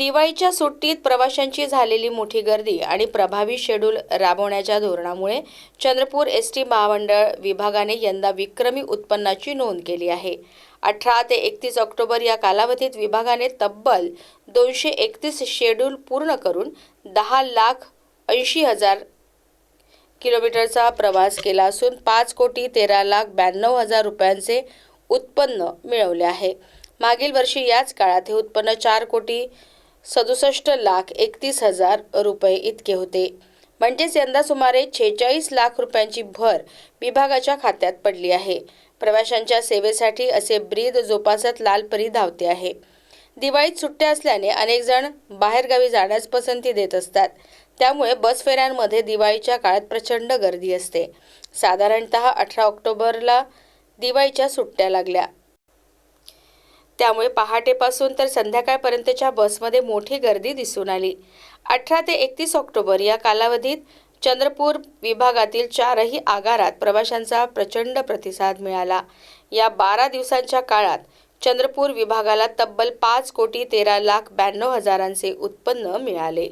दिवाळीच्या सुट्टीत प्रवाशांची झालेली मोठी गर्दी आणि प्रभावी शेड्यूल राबवण्याच्या धोरणामुळे चंद्रपूर एस टी महामंडळ विभागाने यंदा विक्रमी उत्पन्नाची नोंद केली आहे. अठरा ते एकतीस ऑक्टोबर या कालावधीत विभागाने तब्बल दोनशे एकतीस शेड्यूल पूर्ण करून दहा लाख ऐंशी हजार किलोमीटरचा प्रवास केला असून पाच कोटी तेरा लाख ब्याण्णव हजार रुपयांचे उत्पन्न मिळवले आहे. मागील वर्षी याच काळात हे उत्पन्न चार कोटी सदुसष्ट लाख एकतीस हजार रुपये इतके होते. म्हणजेच यंदा सुमारे छेचाळीस लाख रुपयांची भर विभागाच्या खात्यात पडली आहे. प्रवाशांच्या सेवेसाठी असे ब्रीद जोपासत लालपरी धावते आहे. दिवाळीत सुट्ट्या असल्याने अनेक जण बाहेरगावी जाण्यास पसंती देत असतात. त्यामुळे बस फेऱ्यांमध्ये दिवाळीच्या काळात प्रचंड गर्दी असते. साधारणत अठरा ऑक्टोबरला दिवाळीच्या सुट्ट्या लागल्या. त्यामुळे पहाटेपासून तर संध्याकाळपर्यंतच्या बसमध्ये मोठी गर्दी दिसून आली. अठरा ते एकतीस ऑक्टोबर या कालावधीत चंद्रपूर विभागातील चारही आगारात प्रवाशांचा प्रचंड प्रतिसाद मिळाला. या बारा दिवसांच्या काळात चंद्रपूर विभागाला तब्बल पाच कोटी तेरा लाख ब्याण्णव हजारांचे उत्पन्न मिळाले.